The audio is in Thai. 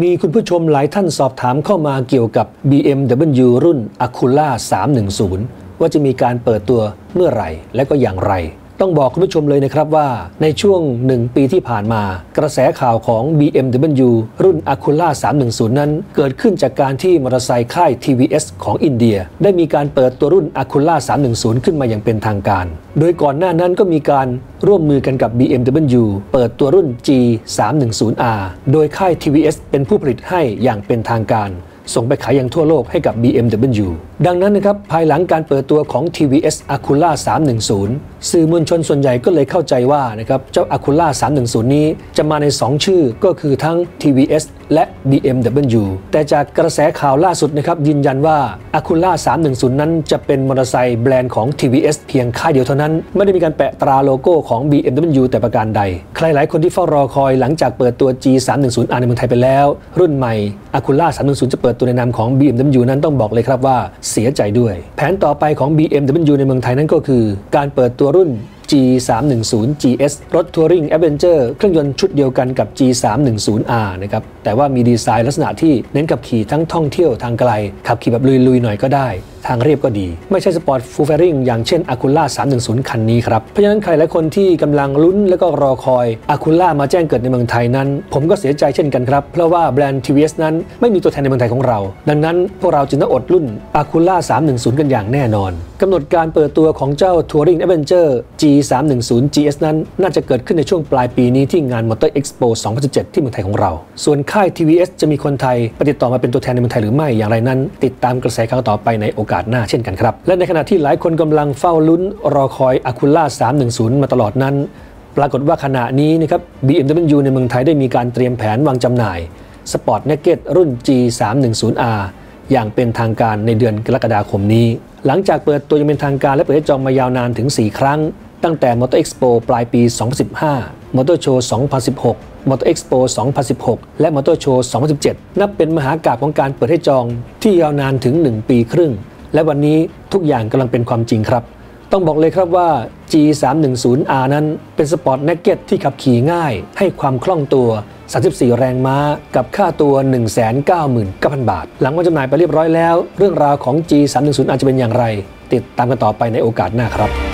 มีคุณผู้ชมหลายท่านสอบถามเข้ามาเกี่ยวกับ BMW รุ่น Acura 310 ว่าจะมีการเปิดตัวเมื่อไหร่และก็อย่างไร ต้องบอกคุณผู้ชมเลยนะครับว่าในช่วง 1 ปีที่ผ่านมา กระแสข่าวของ BMW รุ่น Acura 310 นั้น เกิดขึ้นจากการที่มอเตอร์ไซค์ค่าย TVS ของอินเดีย ได้มีการเปิดตัวรุ่น Acura 310 ขึ้นมาอย่างเป็นทางการ โดยก่อนหน้านั้นก็มีการร่วมมือกันกับ BMW เปิดตัวรุ่น G310R โดยค่าย TVS เป็นผู้ผลิตให้อย่างเป็นทางการ ส่งไปขายยังทั่วโลกให้กับ BMW ดังนั้นนะครับภายหลังการเปิดตัวของ TVS Acura 310 สื่อมวลชนส่วนใหญ่ก็เลยเข้าใจว่านะครับเจ้า Acura 310 นี้จะมาใน 2 ชื่อก็คือทั้ง TVS และ BMW แต่จากกระแสข่าวล่าสุดนะครับยืนยันว่า Acura 310 นั้นจะเป็นมอเตอร์ไซค์แบรนด์ของ TVS เพียงค่ายเดียวเท่านั้น ไม่ได้มีการแปะตราโลโก้ของ BMW แต่ประการใด ใครหลายคนที่เฝ้ารอคอยหลังจากเปิดตัว G310R ในเมืองไทยไปแล้ว รุ่นใหม่ Acura 310 จะเปิดตัวในนามของ BMW นั้นต้องบอกเลยครับว่าเสียใจด้วย แผนต่อไปของ BMW ในเมืองไทยนั้นก็คือ การเปิดตัวรุ่น G310 GS รถทัวริงแอดเวนเจอร์เครื่องยนต์ชุดเดียวกันกับ G310R นะครับแต่ว่ามีดีไซน์ลักษณะที่เน้นขับขี่ทั้งท่องเที่ยวทางไกล ขับขี่แบบลุยๆหน่อยก็ได้ทางเรียบก็ดี ไม่ใช่สปอร์ตฟูลเฟริงอย่างเช่น Acura 310 คันนี้ครับ เพราะฉะนั้นใครหลายคนที่กำลังลุ้นและก็รอคอย Acura มาแจ้งเกิดในเมืองไทยนั้น ผมก็เสียใจเช่นกันครับ เพราะว่าแบรนด์ TVS นั้นไม่มีตัวแทนในเมืองไทยของเรา ดังนั้นพวกเราจึงต้องอดรุ่น Acura 310 กันอย่างแน่นอนกำหนดการเปิดตัวของเจ้า Touring Adventure G310 GS นั้น น่าจะเกิดขึ้นในช่วงปลายปีนี้ที่งาน Motor Expo 2017 ที่เมืองไทยของเรา ส่วนค่าย TVS จะมีคนไทยปฏิดต่อมาเป็นตัวแทนในเมืองไทยหรือไม่อย่างไรนั้น ติดตามกระแสข่าวต่อไปในโอกาสหน้าเช่นกันครับ และในขณะที่หลายคนกำลังเฝ้าลุ้นรอคอยอะคูล่า310 มาตลอดนั้น ปรากฏว่าขณะนี้นะครับ BMW ในเมืองไทยได้มีการเตรียมแผนวางจำหน่าย Sport Naked รุ่น G310R อย่างเป็นทางการในเดือนกรกฎาคมนี้ หลังจากเปิดตัวยังเป็นทางการและเปิดให้จองมายาวนานถึง 4 ครั้ง ตั้งแต่ Motor Expo ปลายปี 2015 Motor Show 2016 Motor Expo 2016 และ Motor Show 2017 นับเป็นมหากาพย์ของการเปิดให้จองที่ยาวนานถึง 1 ปีครึ่ง และวันนี้ทุกอย่างกำลังเป็นความจริงครับ ต้องบอกเลยครับว่า G310R นั้นเป็นสปอร์ตแนกเก็ตที่ขับขี่ง่าย ให้ความคล่องตัว 34 แรงม้ากับค่าตัว 199,000 บาท หลังวันจำหน่ายไปเรียบร้อยแล้ว เรื่องราวของ G310R จะเป็นอย่างไร ติดตามกันต่อไปในโอกาสหน้าครับ